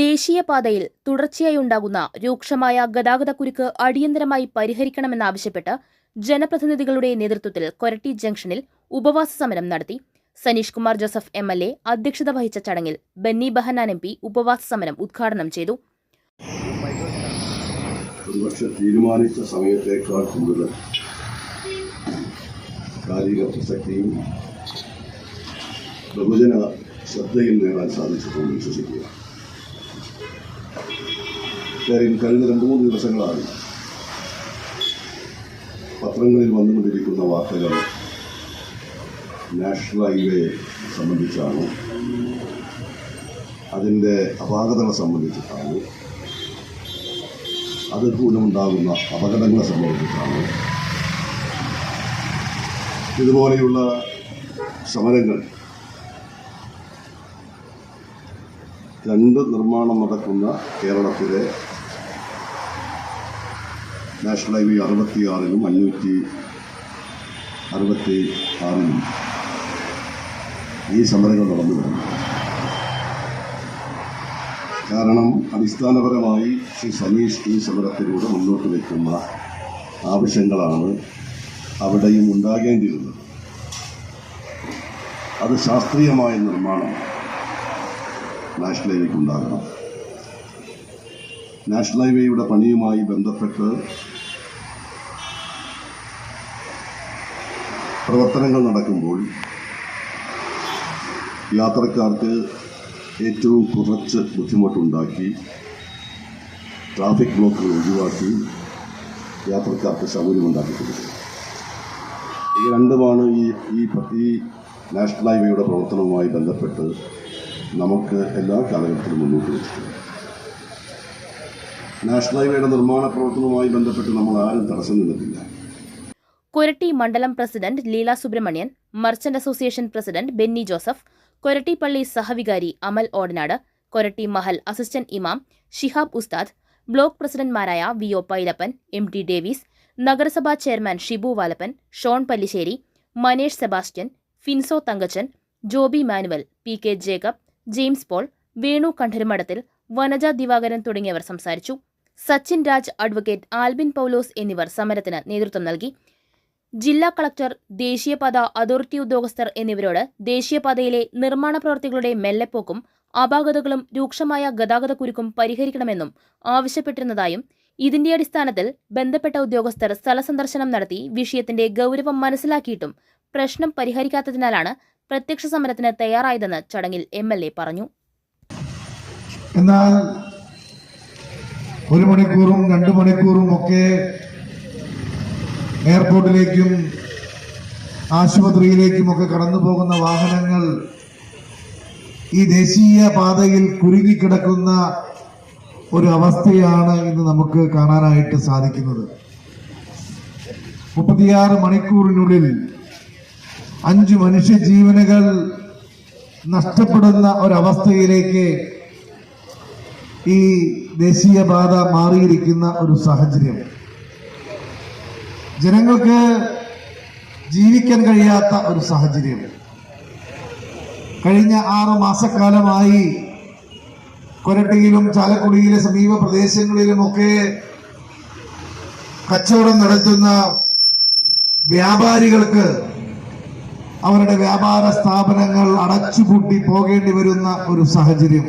ദേശീയപാതയിൽ തുടർച്ചയായുണ്ടാകുന്ന രൂക്ഷമായ ഗതാഗതക്കുരുക്ക് അടിയന്തരമായി പരിഹരിക്കണമെന്നാവശ്യപ്പെട്ട് ജനപ്രതിനിധികളുടെ നേതൃത്വത്തിൽ കൊരട്ടി ജംഗ്ഷനിൽ ഉപവാസ സമരം നടത്തി. Saneesh Kumar Joseph M L A അധ്യക്ഷത വഹിച്ച ചടങ്ങിൽ ബെന്നി ബഹനാൻ എം പി ഉപവാസ സമരം ഉദ്ഘാടനം ചെയ്തു. തീരുമാനിച്ച സമയത്തേക്കാൾ കൂടുതൽ കാലിക പ്രസക്തിയും ബഹുജന ശ്രദ്ധയും നേടാൻ സാധിച്ചിട്ടുണ്ടെന്ന് വിശ്വസിക്കുക. കാര്യം കഴിഞ്ഞ രണ്ട് മൂന്ന് ദിവസങ്ങളായി. പത്രങ്ങളിൽ വന്നുകൊണ്ടിരിക്കുന്ന വാർത്തകൾ നാഷണൽ ഹൈവേ സംബന്ധിച്ചാണ്. അതിന്റെ അപാകതകളെ സംബന്ധിച്ചിട്ടാണ്. അത് മൂലമുണ്ടാകുന്ന അപകടങ്ങളെ സംബന്ധിച്ചിട്ടാണ്. ഇതുപോലെയുള്ള സമരങ്ങൾ രണ്ട് നിർമ്മാണം നടക്കുന്ന കേരളത്തിലെ നാഷണൽ ഹൈവേ അറുപത്തിയാറിനും അഞ്ഞൂറ്റി അറുപത്തി ആറിനും ഈ സമരങ്ങൾ നടന്നു വരുന്നു. കാരണം അടിസ്ഥാനപരമായി ശ്രീ സമീഷ് ഈ സമരത്തിലൂടെ മുന്നോട്ട് വയ്ക്കുന്ന ആവശ്യങ്ങളാണ് അവിടെയും ഉണ്ടാകേണ്ടിയിരുന്നത്. അത് ശാസ്ത്രീയമായ നിർമ്മാണം നാഷണൽ ഹൈവേക്ക് ഉണ്ടാകണം. നാഷണൽ ഹൈവേയുടെ പണിയുമായി ബന്ധപ്പെട്ട് പ്രവർത്തനങ്ങൾ നടക്കുമ്പോൾ യാത്രക്കാർക്ക് ഏറ്റവും കുറച്ച് ബുദ്ധിമുട്ടുണ്ടാക്കി ട്രാഫിക് ബ്ലോക്കുകൾ ഒഴിവാക്കി യാത്രക്കാർക്ക് സൗകര്യമുണ്ടാക്കി കൊടുക്കും. ഈ രണ്ടുമാണ് ഈ ഈ നാഷണൽ ഹൈവേയുടെ പ്രവർത്തനവുമായി ബന്ധപ്പെട്ട് നമുക്ക് എല്ലാ കാലഘട്ടത്തിലും മുന്നോട്ട് വെച്ചിട്ടുണ്ട് നാഷണൽ ഹൈവേയുടെ നിർമ്മാണ പ്രവർത്തനവുമായി ബന്ധപ്പെട്ട് നമ്മൾ ആരും തടസ്സം നിന്നിട്ടില്ല. കൊരട്ടി മണ്ഡലം president Leela Subramanian merchant association president Benny Joseph Koratty പള്ളി സഹവികാരി അമൽ ഓടനാട് കൊരട്ടി മഹൽ അസിസ്റ്റന്റ് ഇമാം ഷിഹാബ് ഉസ്താദ് block പ്രസിഡന്റ്മാരായ V O Pailappan M T Davis നഗരസഭാ chairman Shibu Valappan Shone Pallissery Manesh Sebastian Finso Thankachan Joby Manuel P K Jacob James Paul Venu Kantarumadathil Vanaja Divakaran തുടങ്ങിയവർ സംസാരിച്ചു. Sachin Raj advocate Albin Paulose എന്നിവർ സമരത്തിന് നേതൃത്വം നൽകി. ജില്ലാ കളക്ടർ ദേശീയപാത അതോറിറ്റി ഉദ്യോഗസ്ഥർ എന്നിവരോട് ദേശീയപാതയിലെ നിർമ്മാണ പ്രവൃത്തികളുടെ മെല്ലെപ്പോക്കും അപാകതകളും രൂക്ഷമായ ഗതാഗതക്കുരുക്കും പരിഹരിക്കണമെന്നും ആവശ്യപ്പെട്ടിരുന്നതായും ഇതിന്റെ അടിസ്ഥാനത്തിൽ ബന്ധപ്പെട്ട ഉദ്യോഗസ്ഥർ സ്ഥലസന്ദർശനം നടത്തി വിഷയത്തിന്റെ ഗൗരവം മനസ്സിലാക്കിയിട്ടും പ്രശ്നം പരിഹരിക്കാത്തതിനാലാണ് പ്രത്യക്ഷ സമരത്തിന് തയ്യാറായതെന്ന് ചടങ്ങിൽ എം പറഞ്ഞു. എന്നാൽ ഒരു മണിക്കൂറും രണ്ട് മണിക്കൂറും ഒക്കെ എയർപോർട്ടിലേക്കും ആശുപത്രിയിലേക്കും ഒക്കെ കടന്നു പോകുന്ന വാഹനങ്ങൾ ഈ ദേശീയ പാതയിൽ കുരുങ്ങിക്കിടക്കുന്ന ഒരു അവസ്ഥയാണ് ഇന്ന് നമുക്ക് കാണാനായിട്ട് സാധിക്കുന്നത്. മുപ്പത്തിയാറ് മണിക്കൂറിനുള്ളിൽ അഞ്ച് മനുഷ്യജീവനുകൾ നഷ്ടപ്പെടുന്ന ഒരവസ്ഥയിലേക്ക് ഈ ദേശീയപാത മാറിയിരിക്കുന്ന ഒരു സാഹചര്യം. ജനങ്ങൾക്ക് ജീവിക്കാൻ കഴിയാത്ത ഒരു സാഹചര്യം. കഴിഞ്ഞ ആറ് മാസക്കാലമായി കൊരട്ടിയിലും ചാലക്കുടിയിലെ സമീപ പ്രദേശങ്ങളിലുമൊക്കെ കച്ചവടം നടത്തുന്ന വ്യാപാരികൾക്ക് അവരുടെ വ്യാപാര സ്ഥാപനങ്ങൾ അടച്ചുപൂട്ടി പോകേണ്ടി വരുന്ന ഒരു സാഹചര്യം.